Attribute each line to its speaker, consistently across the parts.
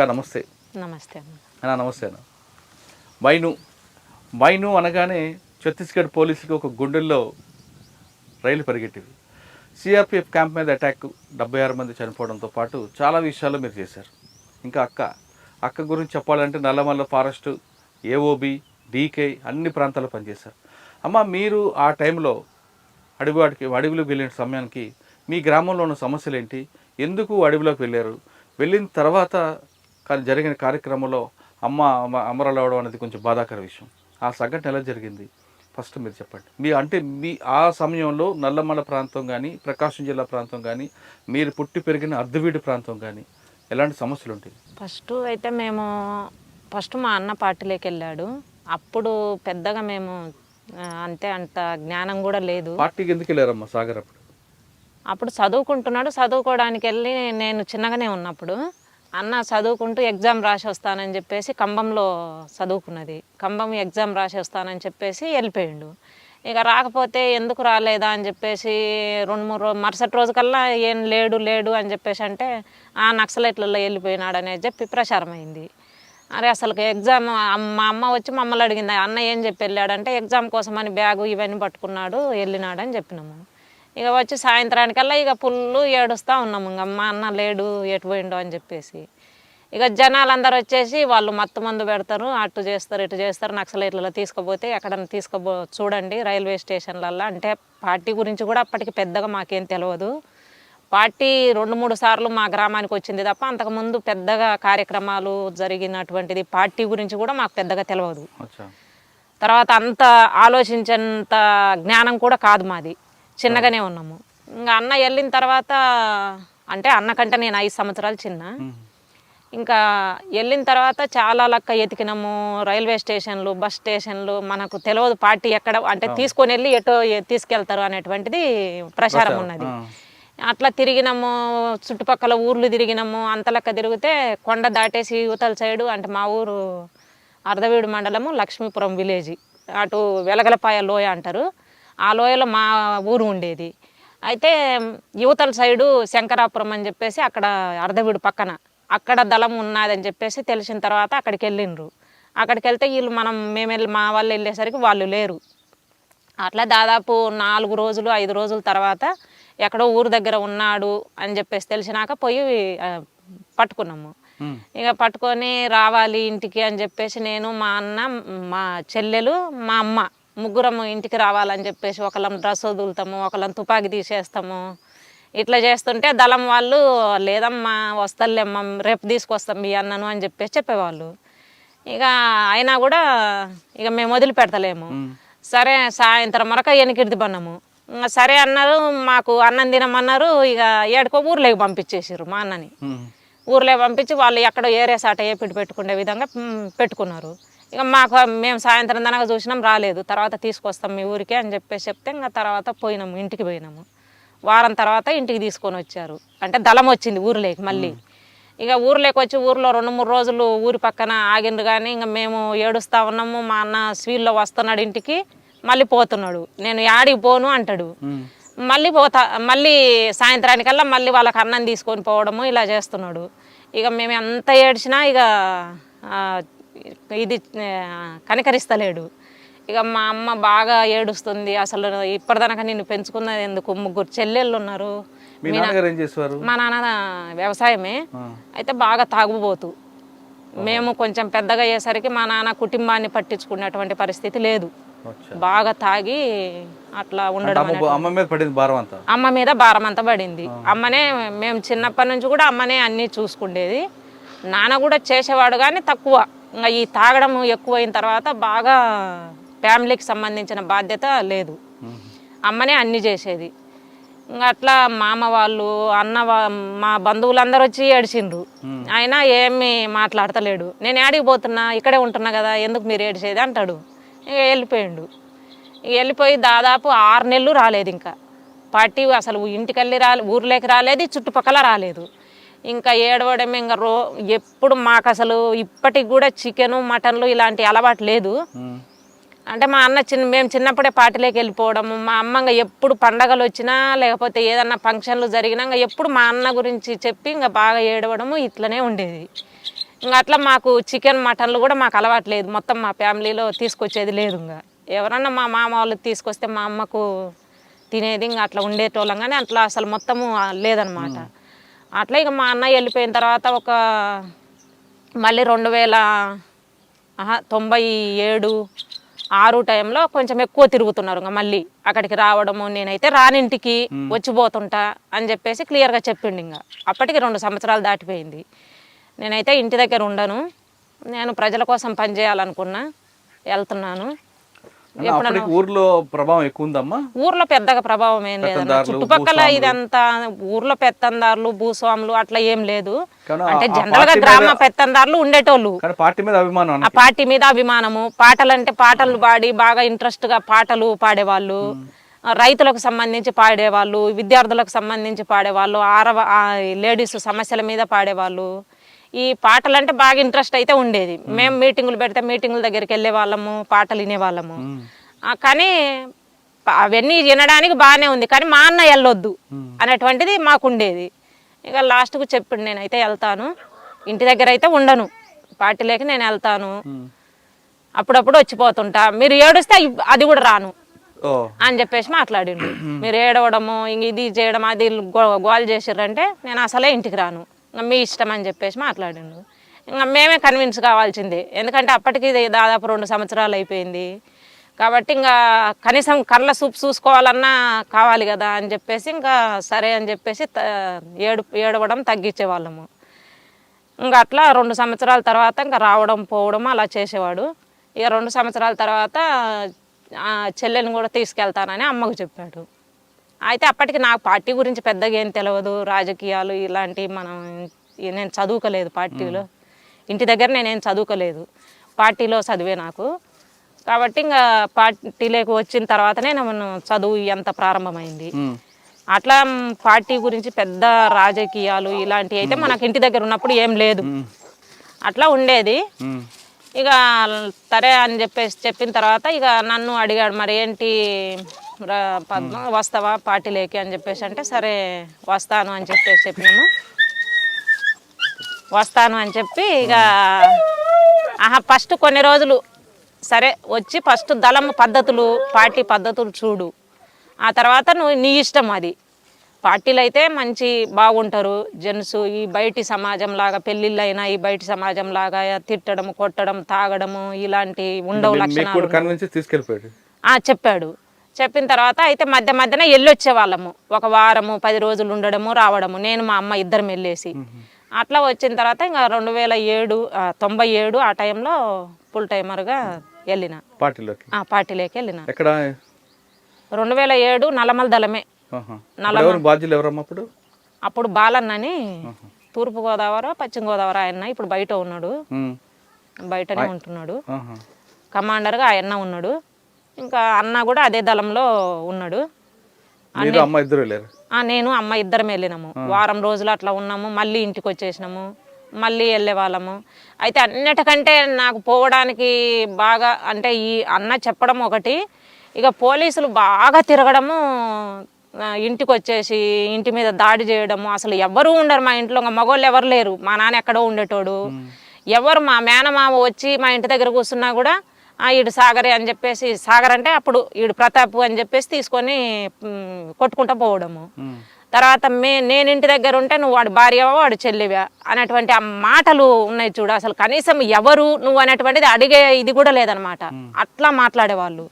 Speaker 1: అక్క నమస్తే.
Speaker 2: నమస్తే
Speaker 1: అన్న నమస్తే అన్న. మైను మైను అనగానే ఛత్తీస్గఢ్ పోలీసులకు ఒక గుండెల్లో రైలు పరిగెట్టింది. సిఆర్పిఎఫ్ క్యాంప్ మీద అటాక్ డెబ్బై ఆరు మంది చనిపోవడంతో పాటు చాలా విషయాలు మీరు చేశారు. ఇంకా అక్క అక్క గురించి చెప్పాలంటే నల్లమల్ల ఫారెస్ట్ ఏఓబి డీకే అన్ని ప్రాంతాల్లో పనిచేశారు. అమ్మ మీరు ఆ టైంలో అడవివాడికి అడవిలోకి వెళ్ళిన సమయానికి మీ గ్రామంలో ఉన్న సమస్యలు ఏంటి ఎందుకు అడవిలోకి వెళ్ళారు? వెళ్ళిన తర్వాత కానీ జరిగిన కార్యక్రమంలో అమ్మ అమరలు అవడం అనేది కొంచెం బాధాకర విషయం. ఆ సంఘటన ఎలా జరిగింది? ఫస్ట్ మీరు చెప్పండి. మీ అంటే మీ ఆ సమయంలో నల్లమల ప్రాంతం కానీ ప్రకాశం జిల్లా ప్రాంతం కానీ మీరు పుట్టి పెరిగిన అర్ధవీడి ప్రాంతం కానీ ఎలాంటి సమస్యలు ఉంటాయి?
Speaker 2: ఫస్ట్ అయితే మేము ఫస్ట్ మా అన్న పార్టీలోకి వెళ్ళాడు. అప్పుడు పెద్దగా మేము అంతే అంత జ్ఞానం కూడా లేదు.
Speaker 1: పార్టీకి ఎందుకు వెళ్ళారమ్మా సాగర్ అప్పుడు?
Speaker 2: అప్పుడు చదువుకుంటున్నాడు. చదువుకోవడానికి వెళ్ళి నేను చిన్నగానే ఉన్నప్పుడు. అన్న చదువుకుంటూ ఎగ్జామ్ రాసి వస్తానని చెప్పేసి కంబంలో చదువుకున్నది. కంబం ఎగ్జామ్ రాసి వస్తానని చెప్పేసి వెళ్ళిపోయిండు. ఇక రాకపోతే ఎందుకు రాలేదా అని చెప్పేసి రెండు మూడు రోజు మరుసటి రోజు కల్లా ఏం లేడు లేడు అని చెప్పేసి అంటే ఆ నక్సలైట్లలో వెళ్ళిపోయినాడు అనేది చెప్పి ప్రచారం అయింది అరే అసలు ఎగ్జామ్ మా అమ్మ వచ్చి మమ్మల్ని అడిగింది అన్న ఏం చెప్పి వెళ్ళాడంటే ఎగ్జామ్ కోసం అని బ్యాగు ఇవన్నీ పట్టుకున్నాడు వెళ్ళినాడని చెప్పినాము. ఇక వచ్చి సాయంత్రానికల్లా ఇక పుల్లు ఏడుస్తూ ఉన్నాము ఇంకా మా అన్న లేడు ఎటు పోయిండో అని చెప్పేసి. ఇక జనాలు అందరు వచ్చేసి వాళ్ళు మత్తు మందు పెడతారు అటు చేస్తారు ఇటు చేస్తారు నక్సలైట్లలో తీసుకుపోతే ఎక్కడన్నా తీసుకుపో చూడండి రైల్వే స్టేషన్లల్లో. అంటే పార్టీ గురించి కూడా అప్పటికి పెద్దగా మాకేం తెలియదు పార్టీ రెండు మూడు సార్లు మా గ్రామానికి వచ్చింది తప్ప అంతకుముందు పెద్దగా కార్యక్రమాలు జరిగినటువంటిది పార్టీ గురించి కూడా మాకు పెద్దగా తెలియదు తర్వాత అంత ఆలోచించేంత జ్ఞానం కూడా కాదు మాది. చిన్నగానే ఉన్నాము. ఇంకా అన్న వెళ్ళిన తర్వాత అంటే అన్న కంటే నేను ఐదు సంవత్సరాలు చిన్న. ఇంకా వెళ్ళిన తర్వాత చాలా లెక్క ఎతికినాము. రైల్వే స్టేషన్లు బస్ స్టేషన్లు మనకు తెలియదు పార్టీ ఎక్కడ అంటే తీసుకొని వెళ్ళి ఎటో తీసుకెళ్తారు అనేటువంటిది ప్రచారం ఉన్నది. అట్లా తిరిగినాము చుట్టుపక్కల ఊర్లు తిరిగినాము అంత లెక్క తిరిగితే కొండ దాటేసి యువతల సైడు అంటే మా ఊరు అర్ధవీడు మండలము లక్ష్మీపురం విలేజ్. అటు వెలగలపాయ లోయ అంటారు. ఆ లోయలో మా ఊరు ఉండేది. అయితే యువతల సైడు శంకరాపురం అని చెప్పేసి అక్కడ అర్ధవీడు పక్కన అక్కడ దళం ఉన్నదని చెప్పేసి తెలిసిన తర్వాత అక్కడికి వెళ్ళిండ్రు. అక్కడికి వెళ్తే వీళ్ళు మనం మేము వెళ్ళి మా వాళ్ళు వెళ్ళేసరికి వాళ్ళు లేరు. అట్లా దాదాపు నాలుగు రోజులు ఐదు రోజుల తర్వాత ఎక్కడో ఊరు దగ్గర ఉన్నాడు అని చెప్పేసి తెలిసినాక పోయి పట్టుకున్నాము. ఇక పట్టుకొని రావాలి ఇంటికి అని చెప్పేసి నేను మా అన్న మా చెల్లెలు మా అమ్మ ముగ్గురం ఇంటికి రావాలని చెప్పేసి ఒకళ్ళం డ్రెస్ వదులుతాము ఒకళ్ళం తుపాకీ తీసేస్తాము. ఇట్లా చేస్తుంటే దళం వాళ్ళు లేదమ్మా వస్తలేమ్మా రేపు తీసుకొస్తాం మీ అన్నను అని చెప్పేసి చెప్పేవాళ్ళు. ఇక అయినా కూడా ఇక మేము వదిలిపెడతలేము. సరే సాయంత్రం మరక ఎనికిడిది పన్నాము సరే అన్నారు మాకు అన్నం తినమన్నారు ఇక ఏడుకో ఊర్లోకి పంపించేసారు మా అన్నని. ఊర్లో పంపించి వాళ్ళు ఎక్కడో ఏరే సాట ఏపిడి పెట్టుకునే విధంగా పెట్టుకున్నారు. ఇక మాకు మేము సాయంత్రం దాకా చూసినాం రాలేదు. తర్వాత తీసుకొస్తాం మీ ఊరికి అని చెప్పేసి చెప్తే ఇంకా తర్వాత పోయినాము ఇంటికి పోయినాము. వారం తర్వాత ఇంటికి తీసుకొని వచ్చారు. అంటే దళం వచ్చింది ఊర్లోకి మళ్ళీ. ఇక ఊర్లోకి వచ్చి ఊర్లో రెండు మూడు రోజులు ఊరి పక్కన ఆగిండ్రు కానీ ఇంకా మేము ఏడుస్తా ఉన్నాము. మా అన్న స్వీల్లో వస్తున్నాడు ఇంటికి మళ్ళీ పోతున్నాడు. నేను యాడికి పోను అంటాడు. మళ్ళీ పోతా మళ్ళీ సాయంత్రానికల్లా మళ్ళీ వాళ్ళకి అన్నం తీసుకొని పోవడము ఇలా చేస్తున్నాడు. ఇక మేము ఎంత ఏడ్చినా ఇక ఇది కనికరిస్తలేడు. ఇక మా అమ్మ బాగా ఏడుస్తుంది. అసలు ఇప్పటిదాకా నిన్ను పెంచుకున్నది ఎందుకు? ముగ్గురు చెల్లెళ్ళు ఉన్నారు.
Speaker 1: మీ
Speaker 2: నాన్న వ్యవసాయమే. అయితే బాగా తాగుబోతు. మేము కొంచెం పెద్దగా అయ్యేసరికి మా నాన్న కుటుంబాన్ని పట్టించుకునేటువంటి పరిస్థితి లేదు. బాగా తాగి అట్లా ఉండడం
Speaker 1: అమ్మ అమ్మ మీద పడింది భారం అంతా?
Speaker 2: అమ్మ మీద భారం అంతా పడింది. అమ్మనే మేము చిన్నప్పటి నుంచి కూడా అమ్మనే అన్నీ చూసుకుండేది. నాన్న కూడా చేసేవాడు కానీ తక్కువ. ఇంకా ఈ తాగడం ఎక్కువైన తర్వాత బాగా ఫ్యామిలీకి సంబంధించిన బాధ్యత లేదు. అమ్మనే అన్ని చేసేది. ఇంకా అట్లా మామ వాళ్ళు అన్న వా- మా బంధువులందరూ వచ్చి ఏడిచిండ్రు. అయినా ఏమి మాట్లాడతలేడు. నేను ఏడికి పోతున్నా? ఇక్కడే ఉంటున్నా కదా ఎందుకు మీరు ఏడిచేది? అంటాడు. ఇక వెళ్ళిపోయిండు. వెళ్ళిపోయి దాదాపు ఆరు నెలలు రాలేదు ఇంకా. పార్టీ అసలు ఇంటికి వెళ్ళి రాలే ఊర్లోకి రాలేదు చుట్టుపక్కల రాలేదు. ఇంకా ఏడవడం ఇంకా రో ఎప్పుడు మాకు అసలు ఇప్పటికి కూడా చికెను మటన్లు ఇలాంటి అలవాటు లేదు. అంటే మా అన్న చిన్న మేము చిన్నప్పుడే పార్టీలోకి వెళ్ళిపోవడము మా అమ్మ ఎప్పుడు పండగలు వచ్చినా లేకపోతే ఏదన్నా ఫంక్షన్లు జరిగినా ఇంకా ఎప్పుడు మా అన్న గురించి చెప్పి ఇంకా బాగా ఏడవడము ఇట్లనే ఉండేది. ఇంకా అట్లా మాకు చికెన్ మటన్లు కూడా మాకు అలవాటు లేదు. మొత్తం మా ఫ్యామిలీలో తీసుకొచ్చేది లేదు ఇంకా. ఎవరన్నా మా మామ వాళ్ళు తీసుకొస్తే మా అమ్మకు తినేది ఇంకా అట్లా ఉండేటోళ్ళం కానీ అట్లా అసలు మొత్తము లేదనమాట. అట్లా ఇక మా అన్నయ్య వెళ్ళిపోయిన తర్వాత ఒక మళ్ళీ రెండు వేల తొంభై ఏడు ఆరు టైంలో కొంచెం ఎక్కువ తిరుగుతున్నారు ఇంకా మళ్ళీ అక్కడికి రావడము. నేనైతే రానింటికి వచ్చిపోతుంటా అని చెప్పేసి క్లియర్గా చెప్పిండు ఇంకా. అప్పటికి రెండు సంవత్సరాలు దాటిపోయింది. నేనైతే ఇంటి దగ్గర ఉండను. నేను ప్రజల కోసం పనిచేయాలనుకున్నా వెళ్తున్నాను.
Speaker 1: అప్పటికి ఊర్లో ప్రభావం ఎక్కువ ఉందమ్మా
Speaker 2: ఊర్లో పెద్దగా ప్రభావం ఏం
Speaker 1: పెత్తందారులు,
Speaker 2: చుట్టుపక్కల. ఇదంతా ఊర్లో పెత్తందారులు భూస్వాములు అట్లా ఏం లేదు. అంటే
Speaker 1: జనరల్గా
Speaker 2: గ్రామ పెత్తందారులు ఉండేటోళ్ళు.
Speaker 1: పార్టీ మీద అభిమానం
Speaker 2: ఆ పార్టీ మీద అభిమానము పాటలు అంటే పాటలు పాడి బాగా ఇంట్రెస్ట్గా పాటలు పాడేవాళ్ళు. రైతులకు సంబంధించి పాడేవాళ్ళు విద్యార్థులకు సంబంధించి పాడేవాళ్ళు ఆరవ లేడీస్ సమస్యల మీద పాడేవాళ్ళు. ఈ పాటలు అంటే బాగా ఇంట్రెస్ట్ అయితే ఉండేది. మేము మీటింగులు పెడితే మీటింగుల దగ్గరికి వెళ్ళే వాళ్ళము పాటలు వినేవాళ్ళము కానీ అవన్నీ వినడానికి బాగానే ఉంది. కానీ మా అన్న వెళ్ళొద్దు అనేటువంటిది మాకు ఉండేది ఇక లాస్ట్కు చెప్పిండు నేనైతే వెళ్తాను. ఇంటి దగ్గర అయితే ఉండను. పార్టీలోకి నేను వెళ్తాను. అప్పుడప్పుడు వచ్చిపోతుంటా. మీరు ఏడుస్తే అది కూడా రాను. అని చెప్పేసి మాట్లాడిండు. మీరు ఏడవడము ఇంక ఇది చేయడం అది గోల్ చేసిర్రంటే నేను అసలే ఇంటికి రాను. మీ ఇష్టం అని చెప్పేసి మాట్లాడిండు. ఇంకా మేమే కన్విన్స్ కావాల్సిందే. ఎందుకంటే అప్పటికి ఇది దాదాపు రెండు సంవత్సరాలు అయిపోయింది. కాబట్టి ఇంకా కనీసం కళ్ళ సూప్ చూసుకోవాలన్నా కావాలి కదా అని చెప్పేసి ఇంకా సరే అని చెప్పేసి త- ఏడు ఏడవడం తగ్గించేవాళ్ళము. ఇంకా అట్లా రెండు సంవత్సరాల తర్వాత ఇంకా రావడం పోవడం అలా చేసేవాడు. ఇక రెండు సంవత్సరాల తర్వాత చెల్లెని కూడా తీసుకెళ్తానని అమ్మకు చెప్పాడు. అయితే అప్పటికి నాకు పార్టీ గురించి పెద్దగా ఏం తెలియదు రాజకీయాలు ఇలాంటి మనం నేను చదువుకోలేదు పార్టీలో. ఇంటి దగ్గర నేనేం చదువుకోలేదు. పార్టీలో చదివే నాకు. కాబట్టి ఇంకా పార్టీలోకి వచ్చిన తర్వాతనే నేను చదువు ఎంత ప్రారంభమైంది. అట్లా పార్టీ గురించి పెద్ద రాజకీయాలు ఇలాంటివి అయితే మనకి ఇంటి దగ్గర ఉన్నప్పుడు ఏం లేదు. అట్లా ఉండేది. ఇక సరే అని చెప్పేసి చెప్పిన తర్వాత ఇక నన్ను అడిగాడు మరి ఏంటి పద్మ వస్తావా పార్టీలోకి అని చెప్పేసి అంటే సరే వస్తాను అని చెప్పేసి చెప్పినాము. వస్తాను అని చెప్పి ఇక ఆహా ఫస్ట్ కొన్ని రోజులు సరే వచ్చి ఫస్ట్ దళం పద్ధతులు పార్టీ పద్ధతులు చూడు. ఆ తర్వాత నువ్వు నీ ఇష్టం అది. పార్టీలు అయితే మంచి బాగుంటారు. జెంట్స్ ఈ బయటి సమాజం లాగా పెళ్ళిళ్ళు అయినా ఈ బయటి సమాజం లాగా తిట్టడం కొట్టడం తాగడము ఇలాంటి ఉండవు లక్షణాలు. చెప్పాడు. చెప్పిన తర్వాత అయితే మధ్య మధ్యన వెళ్ళొచ్చే వాళ్ళము ఒక వారము పది రోజులు ఉండడము రావడము. నేను మా అమ్మ ఇద్దరం వెళ్ళేసి అట్లా వచ్చిన తర్వాత ఇంకా రెండు వేల ఏడు తొంభై ఏడు ఆ టైంలో ఫుల్ టైమర్గా వెళ్ళిన
Speaker 1: పార్టీలోకి?
Speaker 2: ఆ పార్టీలోకి వెళ్ళిన
Speaker 1: ఎక్కడ?
Speaker 2: రెండు వేల ఏడు నల్లమల దళమే.
Speaker 1: ఆహా. అప్పుడు ఎవరు? బాధ్యులు ఎవరమ్మా అప్పుడు?
Speaker 2: బాలన్నని తూర్పు గోదావరి పశ్చిమ గోదావరి ఆయన ఇప్పుడు బయట ఉన్నాడు. బయటనే ఉంటున్నాడు. కమాండర్గా ఆయన ఉన్నాడు. ఇంకా అన్న కూడా అదే దళంలో ఉన్నాడు.
Speaker 1: అమ్మ ఇద్దరు
Speaker 2: నేను అమ్మ ఇద్దరం వెళ్ళినాము. వారం రోజులు అట్లా ఉన్నాము. మళ్ళీ ఇంటికి వచ్చేసినాము. మళ్ళీ వెళ్ళే వాళ్ళము. అయితే అన్నిటికంటే నాకు పోవడానికి బాగా అంటే ఈ అన్న చెప్పడం ఒకటి ఇక పోలీసులు బాగా తిరగడము ఇంటికి వచ్చేసి ఇంటి మీద దాడి చేయడము. అసలు ఎవరు ఉండరు మా ఇంట్లో. ఇంకా మగవాళ్ళు ఎవరు లేరు. మా నాన్న ఎక్కడో ఉండేటోడు. ఎవరు మా మేనమామ వచ్చి మా ఇంటి దగ్గర కూర్చున్నా కూడా ఈడు సాగరే అని చెప్పేసి సాగర్ అంటే అప్పుడు ఈడు ప్రతాప్ అని చెప్పేసి తీసుకొని కొట్టుకుంటా పోవడము. తర్వాత మే నేను ఇంటి దగ్గర ఉంటే నువ్వు వాడి భార్యవా వాడు చెల్లివా అనేటువంటి ఆ మాటలు ఉన్నాయి చూడు. అసలు కనీసం ఎవరు నువ్వు అనేటువంటిది అడిగే ఇది కూడా లేదనమాట. అట్లా మాట్లాడేవాళ్ళు.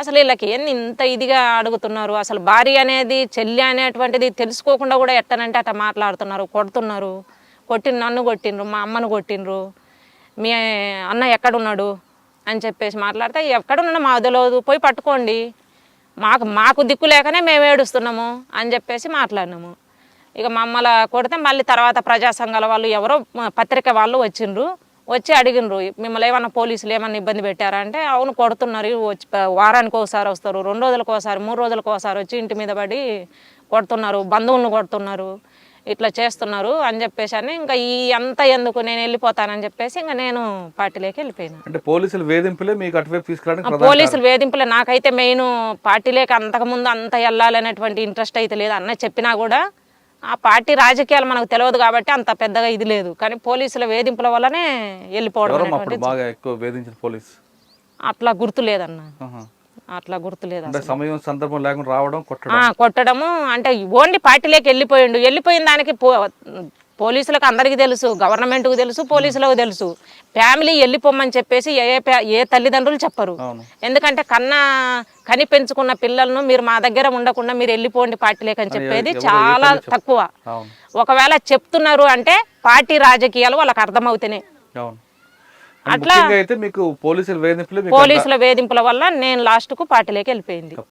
Speaker 2: అసలు వీళ్ళకి ఎన్ని ఇంత ఇదిగా అడుగుతున్నారు? అసలు భార్య అనేది చెల్లి అనేటువంటిది తెలుసుకోకుండా కూడా ఎట్టనంటే అట్లా మాట్లాడుతున్నారు కొడుతున్నారు. కొట్టిన నన్ను కొట్టిండ్రు మా అమ్మను కొట్టిండ్రు. మీ అన్న ఎక్కడున్నాడు? అని చెప్పేసి మాట్లాడితే ఎక్కడున్నా మా తెలియదు పోయి పట్టుకోండి. మాకు మాకు దిక్కు లేకనే మేము ఏడుస్తున్నాము అని చెప్పేసి మాట్లాడినాము. ఇక మమ్మల్ని కొడితే మళ్ళీ తర్వాత ప్రజా సంఘాల వాళ్ళు ఎవరో పత్రిక వాళ్ళు వచ్చిండ్రు. వచ్చి అడిగినరు మిమ్మల్ని ఏమన్నా పోలీసులు ఏమన్నా ఇబ్బంది పెట్టారా? అంటే అవును కొడుతున్నారు. వచ్చి వారానికి ఒకసారి వస్తారు. రెండు రోజులకు ఒకసారి మూడు రోజులకు ఒకసారి వచ్చి ఇంటి మీద పడి కొడుతున్నారు బంధువులను కొడుతున్నారు. ఇట్లా చేస్తున్నారు అని చెప్పేసి అని ఇంకా ఈ అంత ఎందుకు నేను వెళ్ళిపోతానని చెప్పేసి ఇంకా నేను పార్టీలోకి వెళ్ళిపోయినా.
Speaker 1: అంటే పోలీసులు వేధింపులే మీకు అటువైపు
Speaker 2: పోలీసులు వేధింపులే. నాకైతే మెయిన్ పార్టీలోకి అంతకుముందు అంత వెళ్ళాలనేటువంటి ఇంట్రెస్ట్ అయితే లేదు. అన్న చెప్పినా కూడా ఆ పార్టీ రాజకీయాలు మనకు తెలియదు కాబట్టి అంత పెద్దగా ఇది లేదు. కానీ పోలీసుల వేధింపుల వల్లనే వెళ్ళిపోవడం
Speaker 1: ఎవరమ్మా అప్పుడు
Speaker 2: అనేటువంటిది
Speaker 1: బాగా ఎక్కువ వేధించిన పోలీస్?
Speaker 2: అట్లా గుర్తు లేదన్న. అట్లా గుర్తు లేదు
Speaker 1: అంటే సమయం సందర్భం లేకుండా రావడం
Speaker 2: కొట్టడము అంటే ఓన్లీ పార్టీలోకి వెళ్ళిపోయిండు. వెళ్ళిపోయిన దానికి పోలీసులకు అందరికీ తెలుసు గవర్నమెంట్కు తెలుసు పోలీసులకు తెలుసు. ఫ్యామిలీ వెళ్ళిపోమని చెప్పేసి ఏ ఏ తల్లిదండ్రులు చెప్పరు. ఎందుకంటే కన్నా కని పెంచుకున్న పిల్లలను మీరు మా దగ్గర ఉండకుండా మీరు వెళ్ళిపోండి పార్టీలోకి అని చెప్పేది చాలా తక్కువ. ఒకవేళ చెప్తున్నారు అంటే పార్టీ రాజకీయాలు వాళ్ళకి అర్థమవుతున్నాయి
Speaker 1: ముఖ్యంగా అయితే మీకు పోలీసుల వేధింపులు మీకు
Speaker 2: పోలీసుల వేధింపుల వల్ల నేను లాస్ట్కు పార్టీలోకి వెళ్ళిపోయింది.